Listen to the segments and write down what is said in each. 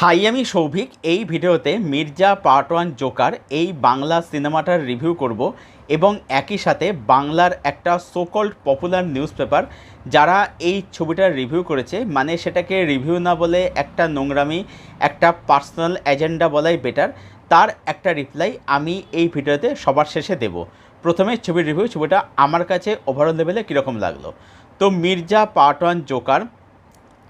High, আমি সৌভিক। এই ভিডিওতে মির্জা পার্ট ওয়ান জোকার এই বাংলা সিনেমাটার রিভিউ করব এবং একই সাথে বাংলার একটা সোকল্ড পপুলার নিউজ পেপার যারা এই ছবিটার রিভিউ করেছে মানে সেটাকে রিভিউ না বলে একটা নোংরামি, একটা পার্সোনাল এজেন্ডা বলাই বেটার তার একটা রিপ্লাই আমি এই ভিডিওতে সবার শেষে দেব। প্রথমে ছবির রিভিউ ছবিটা আমার কাছে ওভারঅল লেভেলে কীরকম লাগল? তো মির্জা পার্ট ওয়ান জোকার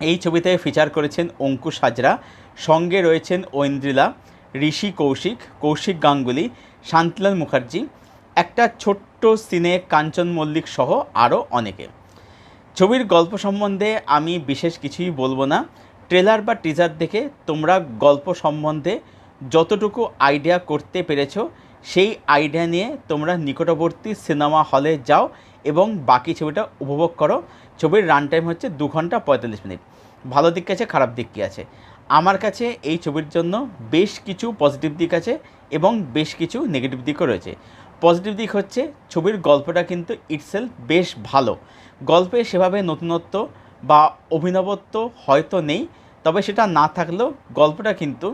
এই ছবিতে ফিচার করেছেন অঙ্কুশ হাজরা সঙ্গে রয়েছেন ঐন্দ্রিলা, ঋষি কৌশিক কৌশিক গাঙ্গুলি, শান্তিলাল মুখার্জি, একটা ছোট্ট সিনে কাঞ্চন মল্লিক সহ আরও অনেকে। ছবির গল্প সম্বন্ধে আমি বিশেষ কিছুই বলব না। ট্রেলার বা টিজার দেখে তোমরা গল্প সম্বন্ধে যতটুকু আইডিয়া করতে পেরেছ সেই আইডিয়া নিয়ে তোমরা নিকটবর্তী সিনেমা হলে যাও এবং বাকি ছবিটা উপভোগ করো। ছবির রান টাইম হচ্ছে দু ঘণ্টা পঁয়তাল্লিশ মিনিট। ভালো দিক আছে, খারাপ দিক কী আছে? আমার কাছে এই ছবির জন্য বেশ কিছু পজিটিভ দিক আছে এবং বেশ কিছু নেগেটিভ দিকও রয়েছে। পজিটিভ দিক হচ্ছে ছবির গল্পটা কিন্তু ইটসেলফ বেশ ভালো। গল্পে সেভাবে নতুনত্ব বা অভিনবত্ব হয়তো নেই, তবে সেটা না থাকলেও গল্পটা কিন্তু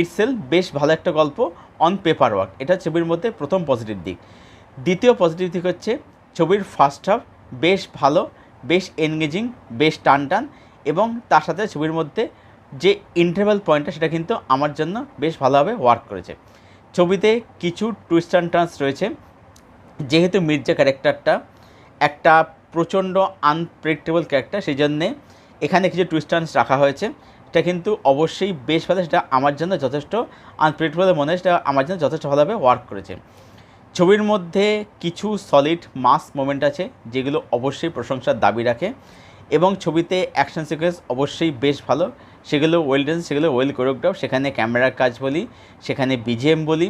ইটসেলফ বেশ ভালো একটা গল্প অন পেপার ওয়ার্ক এটা ছবির মধ্যে প্রথম পজিটিভ দিক। দ্বিতীয় পজিটিভ দিক হচ্ছে ছবির ফার্স্ট হাফ বেশ ভালো, বেশ এনগেজিং বেশ টান টান এবং তার সাথে ছবির মধ্যে যে ইন্টারভ্যাল পয়েন্টটা সেটা কিন্তু আমার জন্য বেশ ভালোভাবে ওয়ার্ক করেছে। ছবিতে কিছু টুইস্ট অ্যান্ড টার্নস রয়েছে। যেহেতু মির্জা ক্যারেক্টারটা একটা প্রচণ্ড আনপ্রেডিক্টেবল ক্যারেক্টার সেই জন্যে এখানে কিছু টুইস্ট টার্নস রাখা হয়েছে। এটা কিন্তু অবশ্যই বেশ ভালো, সেটা আমার জন্য যথেষ্ট আনপ্রেডিক্টেবল মনে হয়, সেটা আমার জন্য যথেষ্ট ভালোভাবে ওয়ার্ক করেছে। ছবির মধ্যে কিছু সলিড মাস মোমেন্ট আছে, যেগুলো অবশ্যই প্রশংসার দাবি রাখে এবং ছবিতে অ্যাকশন সিকোয়েন্স অবশ্যই বেশ ভালো। সেগুলো ওয়েল ডেন্স সেগুলো ওয়েল কোরিওগ্রাফ সেখানে ক্যামেরার কাজ বলি, সেখানে বিজিএম বলি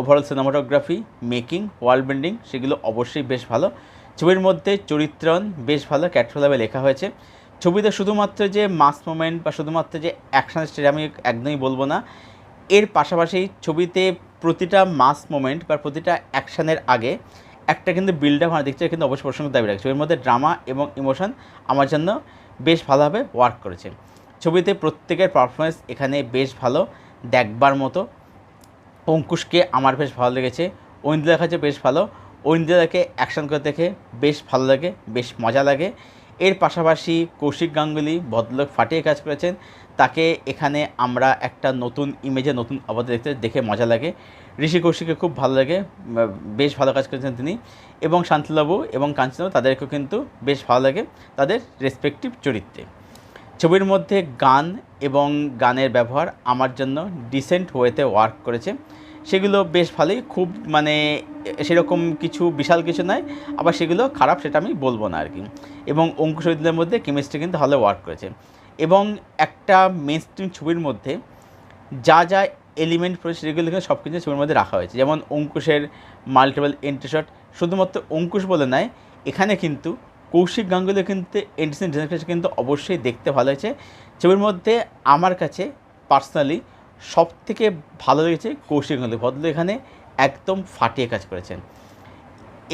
overall cinematography making world building সেগুলো অবশ্যই বেশ ভালো। ছবির মধ্যে চরিত্রণ বেশ ভালো ক্যাটফুলভাবে লেখা হয়েছে। ছবিতে শুধুমাত্র যে মাস মোমেন্ট বা শুধুমাত্র যে অ্যাকশন স্টেজ আমি একদমই বলব না। এর পাশাপাশি ছবিতে প্রতিটা মাস মোমেন্ট বা প্রতিটা অ্যাকশানের আগে একটা কিন্তু বিল্ড আপ আমার দেখছে কিন্তু অবশ্যই প্রসঙ্গ দাবি রাখছে। এর মধ্যে ড্রামা এবং ইমোশন আমার জন্য বেশ ভালোভাবে ওয়ার্ক করেছে। ছবিতে প্রত্যেকের পারফরমেন্স এখানে বেশ ভালো, দেখবার মতো। অঙ্কুশকে আমার বেশ ভালো লেগেছে ঐন্দিলা কাছে বেশ ভালো। ঐন্দিলাকে অ্যাকশন করে দেখে বেশ ভালো লাগে, বেশ মজা লাগে। এর পাশাপাশি কৌশিক গাঙ্গুলি ভদ্রলোক ফাটিয়ে কাজ করেছেন। তাকে এখানে আমরা একটা নতুন ইমেজে নতুন অবদান দেখতে দেখে মজা লাগে। ঋষি কৌশিককে খুব ভালো লাগে, বেশ ভালো কাজ করেছেন তিনি। এবং শান্তিলাবু এবং কাঞ্চনবাবু তাদেরকেও কিন্তু বেশ ভালো লাগে তাদের রেসপেক্টিভ চরিত্রে। ছবির মধ্যে গান এবং গানের ব্যবহার আমার জন্য ডিসেন্ট ওয়েতে ওয়ার্ক করেছে। সেগুলো বেশ ভালোই, খুব মানে সেরকম কিছু বিশাল কিছু নয়, আবার সেগুলো খারাপ সেটা আমি বলব না আর কি এবং অঙ্কুশ ঐদিনের মধ্যে কেমিস্ট্রি কিন্তু ভালো ওয়ার্ক করেছে। এবং একটা মেন স্ট্রিম ছবির মধ্যে যা যা এলিমেন্ট রয়েছে সেগুলো কিন্তু সব কিছু ছবির মধ্যে রাখা হয়েছে। যেমন অঙ্কুশের মাল্টিপল এন্ট্রিশট শুধুমাত্র অঙ্কুশ বলে নয়, এখানে কিন্তু কৌশিক গাঙ্গুলি কিন্তু এন্টিসেন ডিজাইন কিন্তু অবশ্যই দেখতে ভালো হয়েছে। ছবির মধ্যে আমার কাছে পার্সোনালি সব থেকে ভালো লেগেছে কৌশিক গাঙ্গুলি ভদ্র এখানে একদম ফাটিয়ে কাজ করেছেন।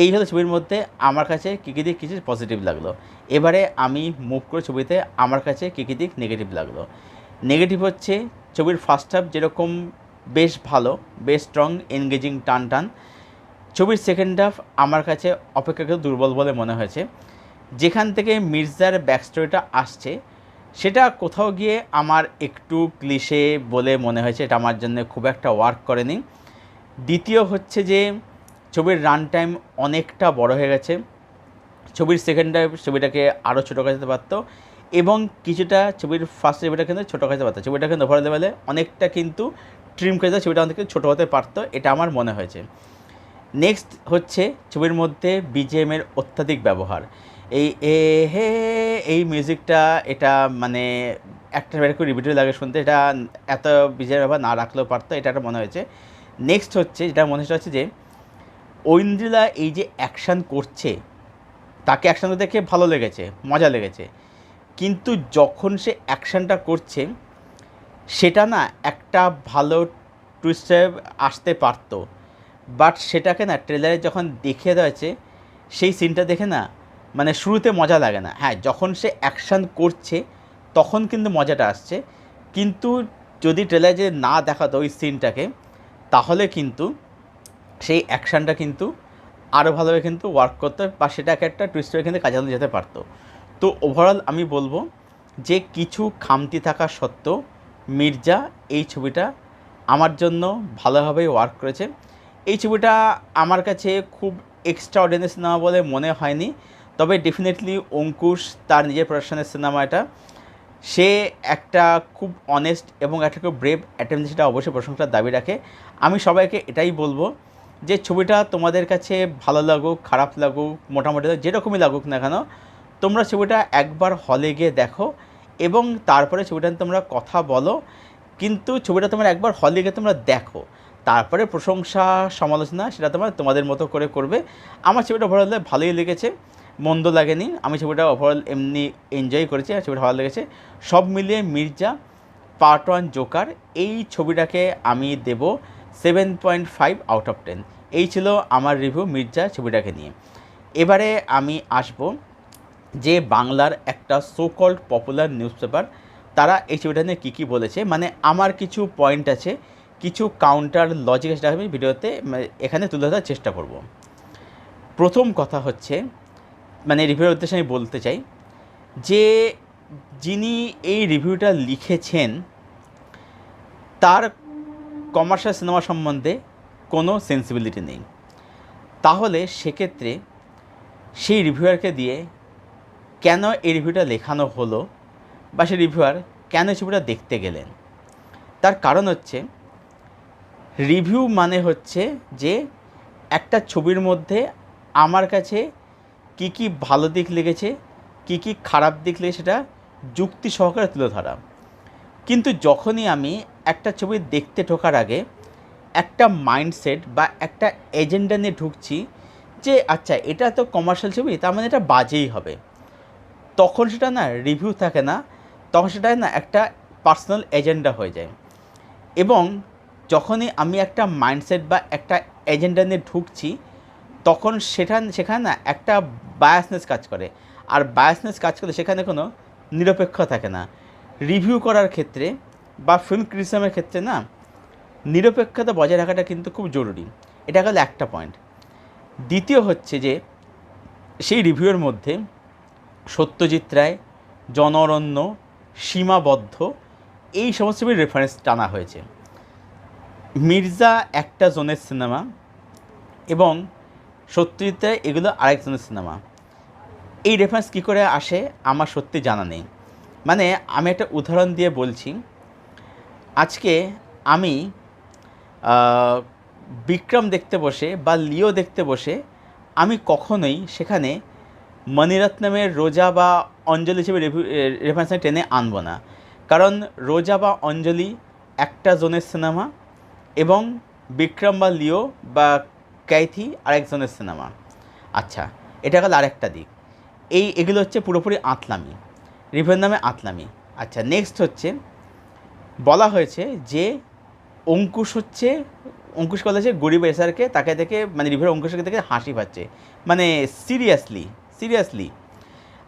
এই হলো ছবির মধ্যে আমার কাছে কী কী দিক কিছু পজিটিভ লাগল। এবারে আমি মুভ করে ছবিতে আমার কাছে কী কী দিক নেগেটিভ লাগল। নেগেটিভ হচ্ছে ছবির ফার্স্ট হাফ যেরকম বেশ ভালো, বেশ স্ট্রং এনগেজিং টান টান। ছবির সেকেন্ড হাফ আমার কাছে অপেক্ষাকৃত দুর্বল বলে মনে হয়েছে। যেখান থেকে মির্জার ব্যাকস্টোরিটা আসছে সেটা কোথাও গিয়ে আমার একটু ক্লিশে বলে মনে হয়েছে, এটা আমার জন্য খুব একটা ওয়ার্ক করেনি। দ্বিতীয় হচ্ছে যে, ছবির রান টাইম অনেকটা বড় হয়ে গেছে। ছবির সেকেন্ড টাইম ছবিটাকে আরও ছোটো যেতে পারতো এবং কিছুটা ছবির ফার্স্ট ছবিটা কিন্তু ছোটো যেতে পারতো। ছবিটা কিন্তু ওভার লেভেলে অনেকটা কিন্তু ট্রিম করে ছবিটা আমাদেরকে ছোটো হতে পারতো, এটা আমার মনে হয়েছে। নেক্সট হচ্ছে ছবির মধ্যে বিজিএমের অত্যাধিক ব্যবহার। এই এ হে, এই মিউজিকটা এটা মানে একটা একটু রিপিটিভ লাগে শুনতে, এটা এত বিজয়ের ব্যাপার না রাখলেও পারতো, এটা একটা মনে হয়েছে। নেক্সট হচ্ছে, যেটা মনে হচ্ছে যে, ঐন্দ্রিলা এই যে অ্যাকশান করছে, তাকে অ্যাকশান দেখে ভালো লেগেছে, মজা লেগেছে। কিন্তু যখন সে অ্যাকশানটা করছে, সেটা না একটা ভালো টুইস্টে আসতে পারতো। বাট সেটাকে না ট্রেলারে যখন দেখিয়ে দেওয়া হয়েছে, সেই সিনটা দেখে না মানে শুরুতে মজা লাগে না। হ্যাঁ যখন সে অ্যাকশান করছে, তখন কিন্তু মজাটা আসছে। কিন্তু যদি ট্রেলার যদি না দেখাতো ওই সিনটাকে তাহলে কিন্তু সেই অ্যাকশানটা কিন্তু আরও ভালোভাবে কিন্তু ওয়ার্ক করতে বা সেটাকে একটা টুইস্টের কিন্তু কাজে যেতে পারতো। তো ওভারঅল আমি বলব যে কিছু খামতি থাকা সত্ত্বেও মির্জা এই ছবিটা আমার জন্য ভালোভাবেই ওয়ার্ক করেছে। এই ছবিটা আমার কাছে খুব এক্সট্রা অর্ডিনারি সিনেমা বলে মনে হয়নি। তবে ডেফিনেটলি অঙ্কুশ তার নিজের প্রোডাকশনের সিনেমা এটা। সে একটা খুব অনেস্ট এবং একটা খুব ব্রেভ অ্যাটেম্প সেটা অবশ্যই প্রশংসার দাবি রাখে। আমি সবাইকে এটাই বলব যে ছবিটা তোমাদের কাছে ভালো লাগুক, খারাপ লাগুক, মোটামুটি যেরকমই লাগুক না কেন, তোমরা ছবিটা একবার হলে গিয়ে দেখো এবং তারপরে ছবিটা তোমরা কথা বলো। কিন্তু ছবিটা তোমরা একবার হলে গিয়ে তোমরা দেখো। তারপরে প্রশংসা, সমালোচনা সেটা তোমরা তোমাদের মতো করে করবে। আমার ছবিটা ওভারঅল ভালোই লেগেছে। মন্দ লাগেনি। আমি ছবিটা ওভারঅল এমনি এনজয় করেছি, আর ছবিটা ভালো লেগেছে। সব মিলিয়ে মির্জা পার্ট ওয়ান জোকার এই ছবিটাকে আমি দেব seven point five out of ten এই ছিল আমার রিভিউ মির্জা ছবিটাকে নিয়ে। এবারে আমি আসব যে বাংলার একটা so called popular newspaper তারা এই ছবিটা নিয়ে কী কী বলেছে। মানে আমার কিছু পয়েন্ট আছে, কিছু কাউন্টার লজিক সেটা আমি ভিডিওতে মানে এখানে তুলে ধরার চেষ্টা করব। প্রথম কথা হচ্ছে মানে রিভিউর উদ্দেশ্যে আমি বলতে চাই যে যিনি এই রিভিউটা লিখেছেন, তার কমার্শিয়াল সিনেমা সম্বন্ধে কোনো সেন্সিবিলিটি নেই। তাহলে সেক্ষেত্রে সেই রিভিউয়ারকে দিয়ে কেন এই রিভিউটা লেখানো হলো বা সেই রিভিউয়ার কেন ছবিটা দেখতে গেলেন? তার কারণ হচ্ছে রিভিউ মানে হচ্ছে যে একটা ছবির মধ্যে আমার কাছে কি কি ভালো দিক লেগেছে, কি কি খারাপ দিক লেগে সেটা যুক্তি সহকারে তুলে ধরা। কিন্তু যখনই আমি একটা ছবি দেখতে ঢোকার আগে একটা মাইন্ডসেট বা একটা এজেন্ডা নিয়ে ঢুকছি যে আচ্ছা এটা তো কমার্শিয়াল ছবি, তার মানে এটা বাজেই হবে। তখন সেটা না রিভিউ থাকে না, তখন সেটা না একটা পার্সোনাল এজেন্ডা হয়ে যায়। এবং যখনই আমি একটা মাইন্ডসেট বা একটা এজেন্ডা নিয়ে ঢুকছি তখন সেখান সেখানে না একটা বায়াসনেস কাজ করে। আর বায়াসনেস কাজ করলে সেখানে কোনো নিরপেক্ষ থাকে না। রিভিউ করার ক্ষেত্রে বা ফিল্ম ক্রিটিসিজমের ক্ষেত্রে না নিরপেক্ষতা বজায় রাখাটা কিন্তু খুব জরুরি। এটা গেল একটা পয়েন্ট দ্বিতীয় হচ্ছে যে, সেই রিভিউয়ের মধ্যে সত্যজিৎ রায়, জনরণ্য, সীমাবদ্ধ এই সমস্ত রেফারেন্স টানা হয়েছে। মির্জা একটা জোনের সিনেমা এবং রায় এগুলো আরেক জনের সিনেমা এই রেফারেন্স কী করে আসে, আমার সত্যি জানা নেই। মানে আমি একটা উদাহরণ দিয়ে বলছি। আজকে আমি বিক্রম দেখতে বসে বা লিও দেখতে বসে, আমি কখনোই সেখানে মণিরত্নমের রোজা বা অঞ্জলি হিসেবে রেফারেন্স টেনে আনব না। কারণ, রোজা বা অঞ্জলি একটা জোনের সিনেমা এবং বিক্রম বা লিও বা ক্যাথি আরেকজনের সিনেমা। আচ্ছা এটা গেল আরেকটা দিক। এই, এগুলো হচ্ছে পুরোপুরি আতলামি। রিভের নামে আতলামি। আচ্ছা নেক্সট হচ্ছে, বলা হয়েছে যে অঙ্কুশ হচ্ছে, অঙ্কুশ বলেছে গরিব এসারকে তাকে দেখে মানে রিভের অঙ্কুশকে দেখে হাসি পাচ্ছে। মানে সিরিয়াসলি সিরিয়াসলি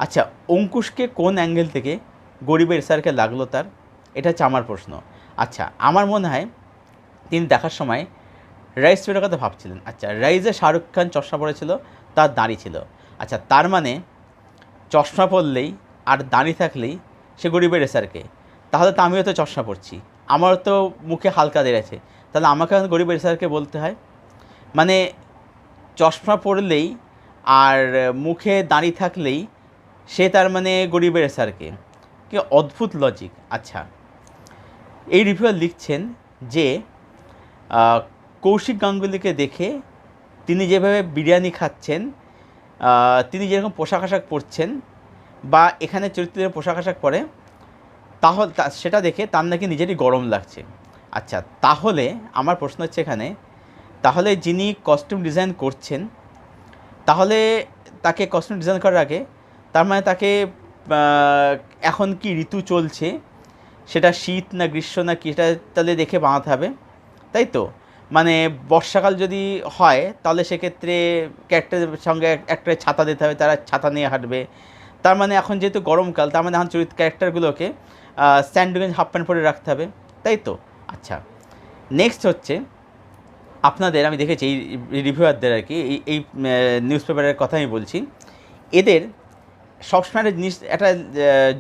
আচ্ছা অঙ্কুশকে কোন অ্যাঙ্গেল থেকে গরিবের এসারকে লাগল তার? এটা হচ্ছে আমার প্রশ্ন। আচ্ছা আমার মনে হয় তিনি দেখার সময় রাইস ছবিটার কথা ভাবছিলেন। আচ্ছা রাইজে শাহরুখ খান চশমা পড়েছিল তার দাঁড়ি ছিল। আচ্ছা তার মানে চশমা পরলেই আর দাঁড়িয়ে থাকলেই সে গরিবের রেসারকে। তাহলে তো আমিও তো চশমা পড়ছি আমার তো মুখে হালকা দেড়েছে তাহলে আমাকে এখন গরিবের রেসারকে বলতে হয়? মানে চশমা পরলেই আর মুখে দাঁড়িয়ে থাকলেই সে তার মানে গরিবের রেসারকে। কি অদ্ভুত লজিক আচ্ছা এই রিভিউয়ার লিখছেন যে কৌশিক গাঙ্গুলিকে দেখে তিনি যেভাবে বিরিয়ানি খাচ্ছেন তিনি যেরকম পোশাক আশাক পরছেন বা এখানে চরিত্রের পোশাক আশাক পরে, তাহলে সেটা দেখে তার নাকি নিজেরই গরম লাগছে। আচ্ছা তাহলে আমার প্রশ্ন হচ্ছে এখানে, তাহলে যিনি কস্টিউম ডিজাইন করছেন, তাহলে তাকে কস্টিউম ডিজাইন করার আগে তার মানে তাকে এখন কি ঋতু চলছে, সেটা শীত না গ্রীষ্ম না কি, সেটা তাহলে দেখে বানাতে হবে, তাই তো? মানে বর্ষাকাল যদি হয়, তাহলে সেক্ষেত্রে ক্যারেক্টারের সঙ্গে একটা ছাতা দিতে হবে, তারা ছাতা নিয়ে হাঁটবে। তার মানে এখন যেহেতু গরমকাল, তার মানে এখন চরিত্র ক্যারেক্টারগুলোকে স্যান্ডুগেঞ্জ হাফ প্যান্ট পরে রাখতে হবে, তাই তো? আচ্ছা নেক্সট হচ্ছে, আপনাদের, আমি দেখেছি এই রিভিউয়ারদের আর কি, এই নিউজ পেপারের কথা আমি বলছি। এদের সবসময় একটা জিনিস, একটা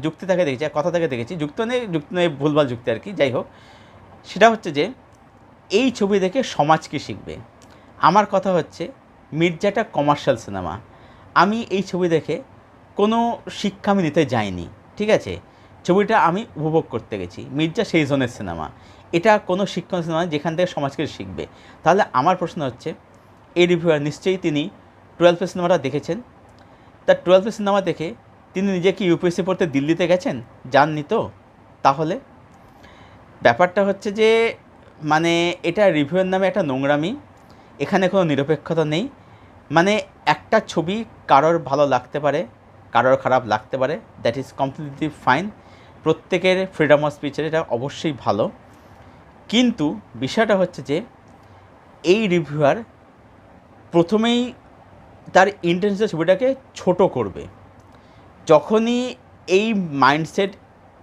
যুক্তি থাকে দেখেছি কথা থাকে দেখেছি, যুক্ত নেই যুক্ত নেই, ভুলভাল যুক্তি আর কি, যাই হোক। সেটা হচ্ছে যে এই ছবি দেখে সমাজ কি শিখবে? আমার কথা হচ্ছে, মির্জাটা কমার্শিয়াল সিনেমা আমি এই ছবি দেখে কোনো শিক্ষা আমি নিতে যাইনি, ঠিক আছে? ছবিটা আমি উপভোগ করতে গেছি, মির্জা সেই জনের সিনেমা এটা কোনো শিক্ষণ সিনেমা যেখান থেকে সমাজকে শিখবে। তাহলে আমার প্রশ্ন হচ্ছে, এই রিভিউয়ার নিশ্চয়ই তিনি টুয়েলভের সিনেমাটা দেখেছেন? তা টুয়েলভের সিনেমা দেখে তিনি নিজে কি ইউপিএসসি পড়তে দিল্লিতে গেছেন? যাননি তো? তাহলে ব্যাপারটা হচ্ছে যে মানে এটা রিভিউয়ের নামে একটা নোংরামি, এখানে কোনো নিরপেক্ষতা নেই। মানে একটা ছবি কারোর ভালো লাগতে পারে, কারোর খারাপ লাগতে পারে দ্যাট ইজ কমপ্লিটলি ফাইন প্রত্যেকের ফ্রিডম অফ স্পিচের এটা অবশ্যই ভালো। কিন্তু বিষয়টা হচ্ছে যে, এই রিভিউয়ার প্রথমেই তার ইন্টেন্সিভ ছবিটাকে ছোট করবে। যখনই এই মাইন্ডসেট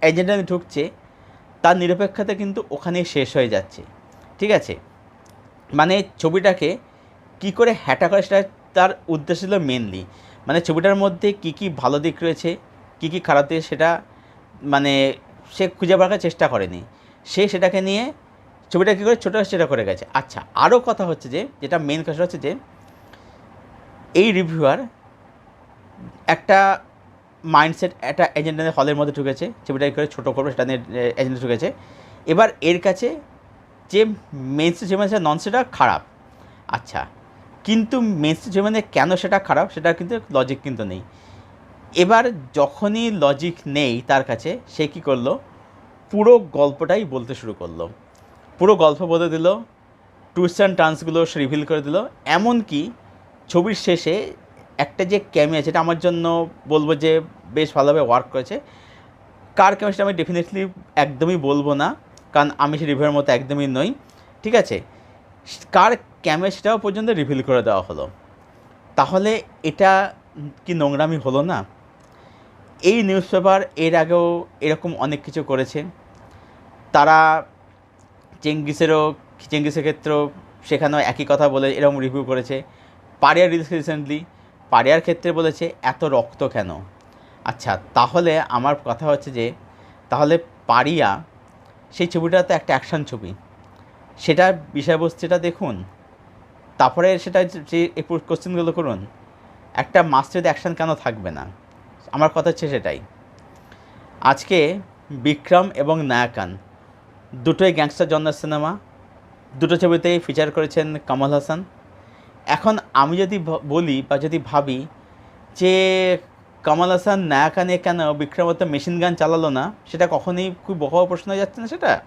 এজেন্ডা ঢুকছে তার নিরপেক্ষতা কিন্তু ওখানেই শেষ হয়ে যাচ্ছে। ঠিক আছে? মানে ছবিটাকে কি করে হ্যাটা করে সেটা তার উদ্দেশ্য ছিল মেনলি মানে ছবিটার মধ্যে কি কি ভালো দিক রয়েছে, কি কি খারাপ দিক সেটা মানে সে খুঁজে পাওয়ার চেষ্টা করেনি। সে সেটাকে নিয়ে ছবিটা কী করে ছোটো সেটা করে গেছে। আচ্ছা আরও কথা হচ্ছে যে, যেটা মেন কথা হচ্ছে যে, এই রিভিউয়ার একটা মাইন্ডসেট একটা এজেন্ডা হলের মধ্যে ঢুকেছে ছবিটা করে ছোটো করবে সেটা নিয়ে এজেন্ডা ঢুকেছে। এবার এর কাছে যে মেন স্ট্রিম সেটা নন সেটা খারাপ। আচ্ছা কিন্তু মেন স্ট্রিম কেন সেটা খারাপ, সেটা কিন্তু লজিক কিন্তু নেই। এবার যখনই লজিক নেই তার কাছে, সে কী করল? পুরো গল্পটাই বলতে শুরু করল। পুরো গল্প বলে দিল টুইস্ট অ্যান্ড টার্নসগুলো সে রিভিল করে দিল। এমনকি ছবির শেষে একটা যে ক্যামিয়া যেটা আমার জন্য বলব যে বেশ ভালোভাবে ওয়ার্ক করেছে। কার ক্যামিয়া সেটা আমি ডেফিনেটলি একদমই বলব না, কারণ আমি সেই রিভিউয়ের মতো একদমই নই। ঠিক আছে? কার ক্যামিয়া সেটাও পর্যন্ত রিভিল করে দেওয়া হলো। তাহলে এটা কি নোংরামি হলো না? এই নিউজ পেপার এর আগেও এরকম অনেক কিছু করেছে। তারা চেঙ্গিসেরও, চেঙ্গিসের ক্ষেত্রেও সেখানেও একই কথা বলে এরকম রিভিউ করেছে। পারিয়ার রিসেন্টলি পারিয়ার ক্ষেত্রে বলেছে, এত রক্ত কেন? আচ্ছা তাহলে আমার কথা হচ্ছে যে, তাহলে পারিয়া সেই ছবিটা তো একটা অ্যাকশান ছবি। সেটা বিষয়বস্তুটা দেখুন। তারপরে সেটা যে কোশ্চেনগুলো করুন। একটা মাস্টার অ্যাকশান কেন থাকবে না? আমার কথা হচ্ছে সেটাই। আজকে বিক্রম এবং নায়াকান দুটোই গ্যাংস্টার জন্নার সিনেমা দুটো ছবিতেই ফিচার করেছেন কমল হাসান। এখন আমি যদি বলি বা যদি ভাবি যে কামাল হাসান নায়াকানে কেন বিক্রমত মেশিন গান চালালো না, সেটা কখনোই খুব বড় প্রশ্ন যাচ্ছে না সেটা?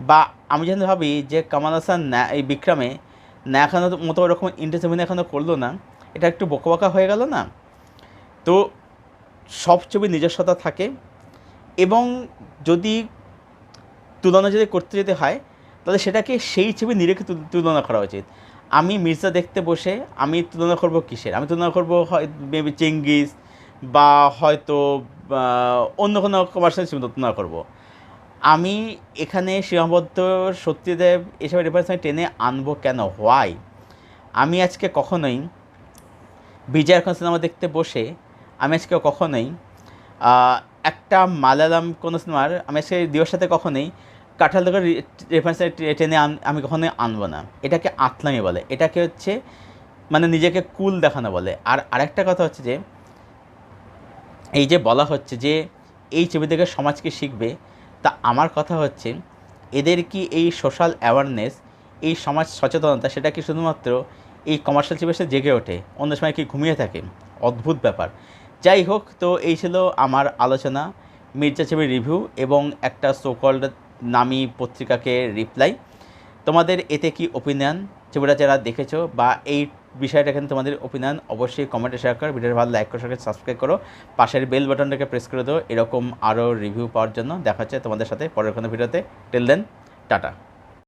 বা আমি যদি ভাবি যে কামাল হাসান ন্যা- এই বিক্রমে নায়াকানের মতো ওরকম ইন্টারেস্ট অভিনয় এখনও করল না, এটা একটু বকবকা হয়ে গেল না? তো সব ছবি নিজস্বতা থাকে এবং যদি তুলনা যদি করতে যেতে হয়, তাহলে সেটাকে সেই ছবি নিরেখে তুল- তুলনা করা উচিত। আমি মির্জা দেখতে বসে আমি তুলনা করব কিসের? আমি তুলনা করব হয় মেবি চেঙ্গিস বা হয়তো অন্য কোনো কমার্শিয়াল ছবি তুলনা করব। আমি এখানে সীমাবদ্ধ সত্যিদেব এসব রেফারেন্স আমি টেনে আনব কেন? হোয়াই আমি আজকে কখনোই বিজয় খান সিনেমা দেখতে বসে আমি আজকে কখনোই একটা মালায়ালাম কোনো সিনেমার আমি আজকে দিওর সাথে কখনোই কাঁঠাল দোকান রেফারেন্স টেনে আমি কখনোই আনব না। এটাকে আতলামি বলে। এটাকে হচ্ছে মানে নিজেকে কুল দেখানো বলে। আর আরেকটা কথা হচ্ছে যে, এই যে বলা হচ্ছে যে, এই ছবি থেকে সমাজকে শিখবে? তা আমার কথা হচ্ছে, এদের কি এই সোশ্যাল অ্যাওয়ারনেস এই সমাজ সচেতনতা, সেটা কি শুধুমাত্র এই কমার্শিয়াল ছবির সাথে জেগে ওঠে? অন্য সময় কি ঘুমিয়ে থাকে? অদ্ভুত ব্যাপার। যাই হোক, তো এই ছিল আমার আলোচনা, মির্জা ছবির রিভিউ এবং একটা সোকল্ড নামি পত্রিকাকে রিপ্লাই তোমাদের এতে কি ওপিনিয়ন ছবিটা যারা দেখেছ বা এই বিষয়টা এখানে তোমাদের ওপিনিয়ন অবশ্যই কমেন্টে শেয়ার করো, ভিডিওটা ভালো লাইক করে সাবস্ক্রাইব করো। পাশের বেল বাটনটাকে প্রেস করে দাও, এরকম আরও রিভিউ পাওয়ার জন্য। দেখা হচ্ছে তোমাদের সাথে পরের কোনো ভিডিওতে। Till then tata.